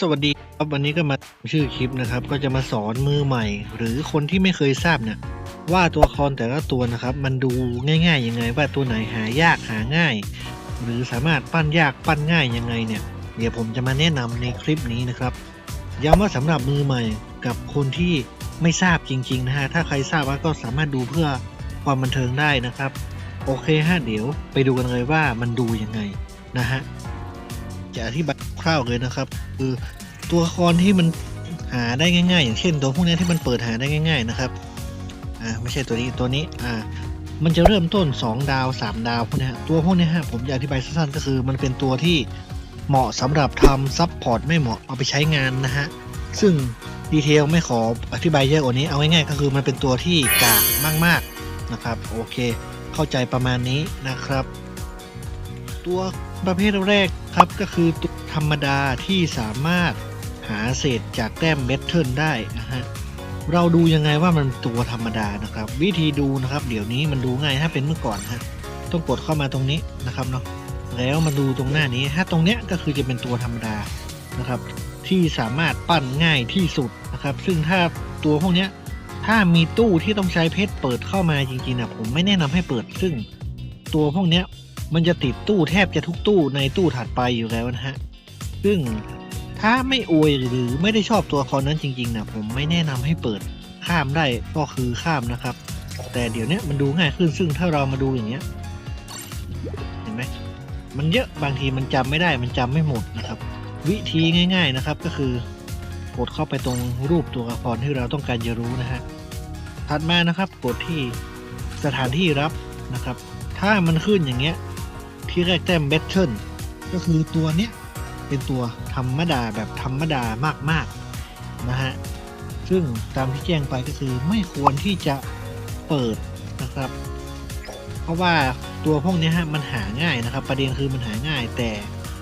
สวัสดีครับวันนี้ก็มาชื่อคลิปนะครับ ก็จะมาสอนมือใหม่ หรือคนที่ไม่เคยทราบเนี่ยว่าตัวละครแต่ละตัวนะครับ มันดูง่ายๆยังไง ว่าตัวไหนหายากหาง่าย หรือสามารถปั้นยากปั้นง่ายยังไงเนี่ย เดี๋ยวผมจะมาแนะนำในคลิปนี้นะครับย้ำว่าสำหรับมือใหม่กับคนที่ไม่ทราบจริงๆนะฮะถ้าใครทราบว่าก็สามารถดูเพื่อความบันเทิงได้นะครับ โอเคฮะเดี๋ยวไปดูกันเลยว่ามันดูยังไงนะฮะ จะอธิบายคร่าวเลยนะครับ คือตัวละครที่มันหาได้ง่าย ๆ อย่างเช่น ตัวพวกนี้ที่มันเปิดหาได้ง่าย ๆนะครับอ่าไม่ใช่ตัวนี้ตัวนี้อ่ามันจะเริ่มต้น 2 ดาว 3 ดาวพวกนี้ฮะตัวพวกนี้ฮะผมจะอธิบายสั้นๆก็คือ มันเป็นตัวที่เหมาะสำหรับทำซับพอร์ตไม่เหมาะเอาไปใช้งานนะฮะซึ่งดีเทลไม่ขออธิบายเยอะกว่านี้เอาง่ายๆก็คือมันเป็นตัวที่กากมากๆนะครับ โอเค เข้าใจประมาณนี้นะครับ ตัว ประเภทแรกครับก็คือตัวธรรมดาที่สามารถหาเศษจากแต้มเมทเทิลได้นะฮะเราดูยังไงว่ามันตัวธรรมดานะครับ วิธีดูนะครับ เดี๋ยวนี้มันดูง่ายถ้าเป็นเมื่อก่อนฮะต้องกดเข้ามาตรงนี้นะครับเนาะแล้วมาดูตรงหน้านี้ถ้าตรงเนี้ยก็คือจะเป็นตัวธรรมดานะครับ ที่สามารถปั้นง่ายที่สุดนะครับ ซึ่งถ้าตัวพวกเนี้ยถ้ามีตู้ที่ต้องใช้เพชรเปิดเข้ามาจริงๆนะผมไม่แนะนำให้เปิดซึ่ง ตัวพวกเนี้ย มันจะติดตู้แทบจะทุกตู้ในตู้ถัดไปอยู่แล้วนะฮะ ซึ่งถ้าไม่อวยหรือไม่ได้ชอบตัวละครนั้นจริงๆนะผมไม่แนะนำให้เปิดข้ามได้ก็คือข้ามนะครับ แต่เดี๋ยวนี้มันดูง่ายขึ้นซึ่งถ้าเรามาดูอย่างเงี้ยเห็นไหมมันเยอะบางทีมันจำไม่ได้มันจำไม่หมดนะครับ วิธีง่าย ๆนะครับก็คือกดเข้าไปตรงรูปตัวละครที่เราต้องการจะรู้นะฮะถัดมานะครับกดที่สถานที่รับนะครับ ถ้ามันขึ้นอย่างเงี้ย ที่แรกแต้มเบทเทิลก็คือตัวเนี้ยเป็นตัวธรรมดาแบบธรรมดามากๆนะฮะซึ่งตามที่แจ้งไปก็คือไม่ควรที่จะเปิดนะครับ เพราะว่าตัวพวกนี้ฮะมันหาง่ายนะครับ ประเด็นคือมันหาง่าย แต่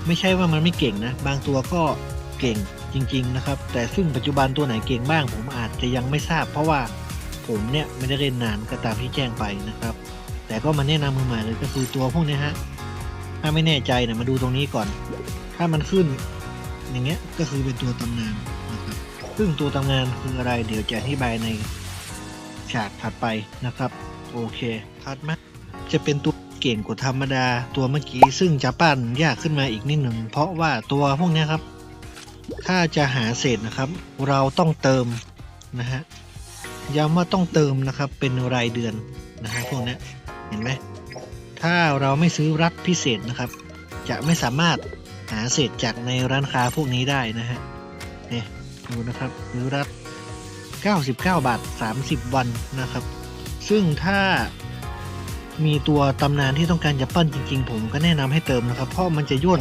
ไม่ใช่ว่ามันไม่เก่งนะ บางตัวก็เก่งจริง ๆนะครับ แต่ซึ่งปัจจุบันตัวไหนเก่งบ้างผมอาจจะยังไม่ทราบ เพราะว่าผมเนี่ยไม่ได้เล่นนานก็ตามที่แจ้งไปนะครับ แต่ก็มาแนะนำมือใหม่เลยก็คือตัวพวกนี้ฮะ ถ้าไม่แน่ใจเนี่ยมาดูตรงนี้ก่อน ถ้ามันขึ้น อย่างเงี้ยก็คือเป็นตัวตำนานนะครับซึ่งตัวตำนานคืออะไร เดี๋ยวจะอธิบายในฉากถัดไปนะครับ โอเคถัดมาจะเป็นตัวเก่งกว่าธรรมดาตัวเมื่อกี้ ซึ่งจะปั้นยากขึ้นมาอีกนิดหนึ่งเพราะว่าตัวพวกนี้ครับ ถ้าจะหาเศษนะครับ เราต้องเติมนะฮะย้ำว่าต้องเติมนะครับเป็นรายเดือนนะฮะพวกนี้เห็นไหม ถ้าเราไม่ซื้อรัฐพิเศษนะครับ จะไม่สามารถหาเศษจากในร้านค้าพวกนี้ได้นะฮะเนี่ยดูนะครับซื้อรัฐ99 บาท 30 วันนะครับ ซึ่งถ้ามีตัวตำนานที่ต้องการจะปั้นจริง ๆ ผมก็แนะนำให้เติมนะครับ เพราะมันจะย่น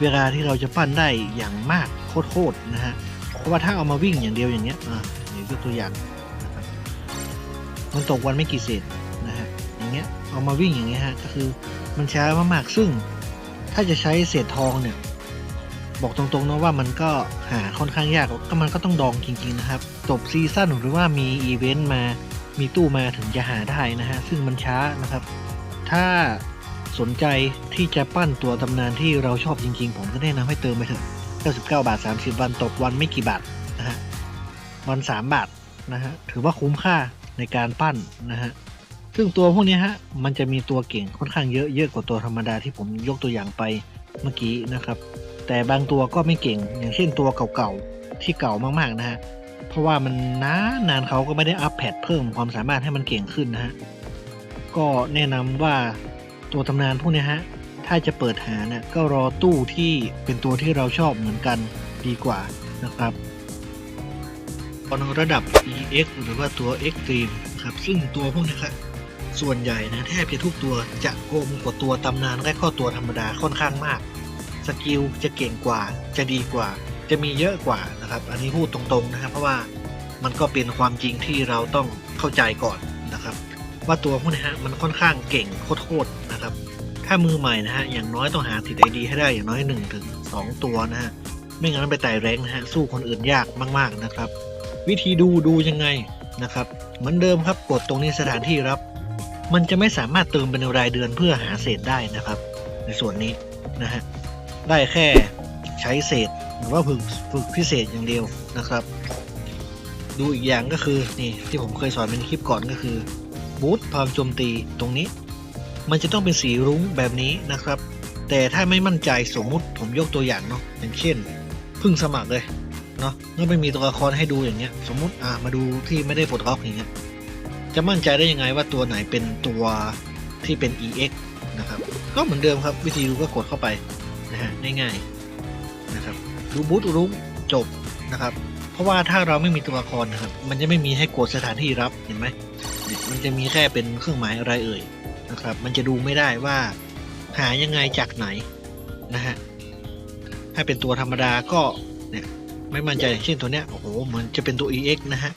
เวลาที่เราจะปั้นได้อย่างมากโคตรๆนะฮะเพราะว่าถ้าเอามาวิ่งอย่างเดียวอย่างเงี้ยอ่าเดี๋ยวยกตัวอย่างมันตกวันไม่กี่เศษ อย่างเงี้ยเอามาวิ่งอย่างเงี้ยฮะก็คือมันช้ามากๆซึ่ง ถ้าจะใช้เศษทองเนี่ย บอกตรงๆนะว่ามันก็หาค่อนข้างยากก็มันก็ต้องดองจริงๆนะครับจบซีซั่นหรือว่ามีอีเวนต์มามีตู้มาถึงจะหาได้นะฮะซึ่งมันช้านะครับ ถ้าสนใจที่จะปั้นตัวตำนานที่เราชอบจริงๆ ผมก็แนะนำให้เติมไปเถอะ 99 บาท 30 วันตกวันไม่กี่บาทนะฮะวัน 3 บาทนะฮะถือว่าคุ้มค่าในการปั้นนะฮะ ซึ่งตัวพวกนี้ฮะมันจะมีตัวเก่งค่อนข้างเยอะเยอะกว่าตัวธรรมดาที่ผมยกตัวอย่างไปเมื่อกี้นะครับ แต่บางตัวก็ไม่เก่ง อย่างเช่นตัวเก่าๆที่เก่ามากๆนะฮะเพราะว่ามันนานนานเขาก็ไม่ได้อัปแพดเพิ่มความสามารถให้มันเก่งขึ้นนะฮะก็แนะนำว่าตัวตำนานพวกนี้ฮะถ้าจะเปิดหาเนี่ยก็รอตู้ที่เป็นตัวที่เราชอบเหมือนกันดีกว่านะครับตอนระดับ EX หรือว่าตัว Extreme ครับซึ่งตัวพวกนี้ครับ ส่วนใหญ่นะแทบจะทุกตัวจะโกงกว่าตัวตำนานและก็ตัวธรรมดาค่อนข้างมาก สกิลจะเก่งกว่า จะดีกว่า จะมีเยอะกว่านะครับ อันนี้พูดตรงๆนะครับ เพราะว่ามันก็เป็นความจริงที่เราต้องเข้าใจก่อนนะครับ ว่าตัวพวกนี้ฮะมันค่อนข้างเก่งโคตรๆนะครับ ถ้ามือใหม่นะฮะอย่างน้อยต้องหาติดไอดีให้ได้อย่างน้อย1ถึง2ตัวนะฮะไม่งั้นไปไต่แรงนะฮะสู้คนอื่นยากมาก ๆนะครับ วิธีดูดูยังไงนะครับ เหมือนเดิมครับกดตรงนี้สถานที่รับ มันจะไม่สามารถเติมเป็นรายเดือนเพื่อหาเศษได้นะครับ ในส่วนนี้นะฮะได้แค่ใช้เศษหรือว่าฝึกฝึกพิเศษอย่างเดียวนะครับ ดูอีกอย่างก็คือนี่ที่ผมเคยสอนเป็นคลิปก่อนก็คือบูทความโจมตีตรงนี้ มันจะต้องเป็นสีรุ้งแบบนี้นะครับ แต่ถ้าไม่มั่นใจสมมุติผมยกตัวอย่างเนาะอย่างเช่นเพิ่งสมัครเลยเนาะเมื่อไม่มีตัวละครให้ดูอย่างเงี้ย สมมุติอ่ามาดูที่ไม่ได้ปลดล็อกอย่างเงี้ย จะมั่นใจได้ยังไงว่าตัวไหนเป็นตัวที่เป็น EX นะครับ ก็เหมือนเดิมครับ วิธีดูก็กดเข้าไปนะฮะง่ายๆนะครับดูบูทรุ้งจบนะครับ เพราะว่าถ้าเราไม่มีตัวละครนะครับ มันจะไม่มีให้กดสถานที่รับเห็นไหมมันจะมีแค่เป็นเครื่องหมายอะไรเอ่ยนะครับ มันจะดูไม่ได้ว่าหายังไงจากไหนนะฮะถ้าเป็นตัวธรรมดาก็เนี่ยไม่มั่นใจอย่างเช่นตัวเนี้ยโอ้โหเหมือนจะเป็นตัว EX นะฮะ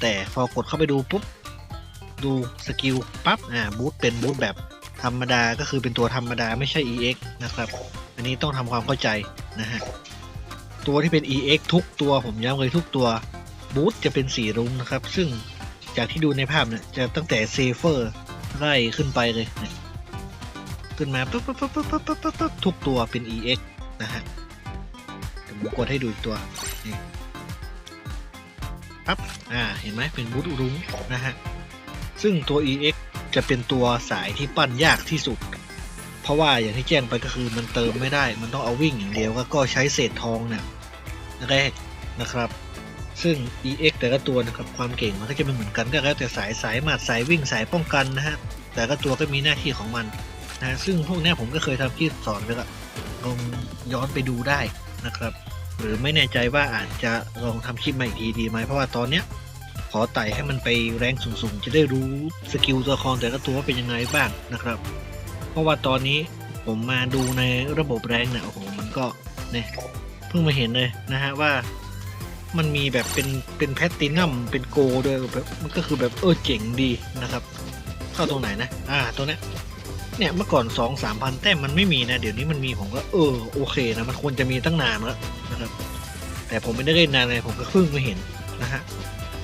แต่พอกดเข้าไปดูปุ๊บ ดูสกิลปั๊บอ่าบูทเป็นบูทแบบธรรมดาก็คือเป็นตัวธรรมดาไม่ใช่ EX นะครับ อันนี้ต้องทำความเข้าใจนะฮะ ตัวที่เป็น EX ทุกตัวผมย้ำเลยทุกตัวบูทจะเป็นสีรุ้งนะครับ ซึ่งจากที่ดูในภาพเนี่ยจะตั้งแต่เซเฟอร์ไล่ขึ้นไปเลยนี่ยขึ้นมาปุ๊บปุ๊บปุ๊บปุ๊บปุ๊บปุ๊บปุ๊บทุกตัวเป็น EX นะฮะผมกดให้ดูอีกตัวนี่ปั๊บอ่าเห็นไหมเป็นบูทรุ้งนะฮะ ซึ่งตัว EX จะเป็นตัวสายที่ปั้นยากที่สุด เพราะว่าอย่างที่แจ้งไปก็คือมันเติมไม่ได้ มันต้องเอาวิ่งอย่างเดียวก็ก็ใช้เศษทองเนี่ยแรกนะครับ ซึ่ง EX แต่ละตัวนะครับความเก่งมันก็จะไม่เหมือนกันก็แล้วแต่สายสายหมัดสายวิ่งสายป้องกันนะฮะแต่ละตัวก็มีหน้าที่ของมันนะฮะซึ่งพวกนี้ผมก็เคยทำคลิปสอนไปละลองย้อนไปดูได้นะครับ หรือไม่แน่ใจว่าอาจจะลองทำคลิปใหม่อีกทีดีไหมเพราะว่าตอนเนี้ย ขอไต่ให้มันไปแรงสูงๆ จะได้รู้สกิลตัวละครแต่ละตัวว่าเป็นยังไงบ้างนะครับ เพราะว่าตอนนี้ผมมาดูในระบบแรงเนี่ยโอ้โหมันก็เนี่ยเพิ่งมาเห็นเลยนะฮะว่ามันมีแบบเป็นเป็นแพตตินัมเป็นโกด้วยแบบมันก็คือแบบเออเจ๋งดีนะครับ เข้าตรงไหนนะอ่าตัวเนี้ยเนี่ยเมื่อก่อนสองสามพันแต้มมันไม่มีนะ เดี๋ยวนี้มันมีผมก็เออโอเคนะมันควรจะมีตั้งนานแล้วนะครับ แต่ผมไม่ได้เล่นนานเลยผมก็เพิ่งมาเห็นนะฮะ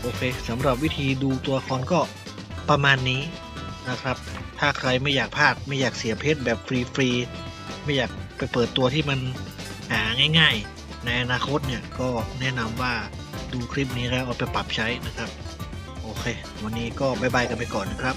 โอเคสำหรับวิธีดูตัวละครก็ประมาณนี้นะครับ ถ้าใครไม่อยากพลาดไม่อยากเสียเพชรแบบฟรีๆไม่อยากไปเปิดตัวที่มันหาง่ายๆ ในอนาคตเนี่ยก็แนะนำว่าดูคลิปนี้แล้วเอาไปปรับใช้นะครับ โอเค วันนี้ก็บายบายกันไปก่อนนะครับ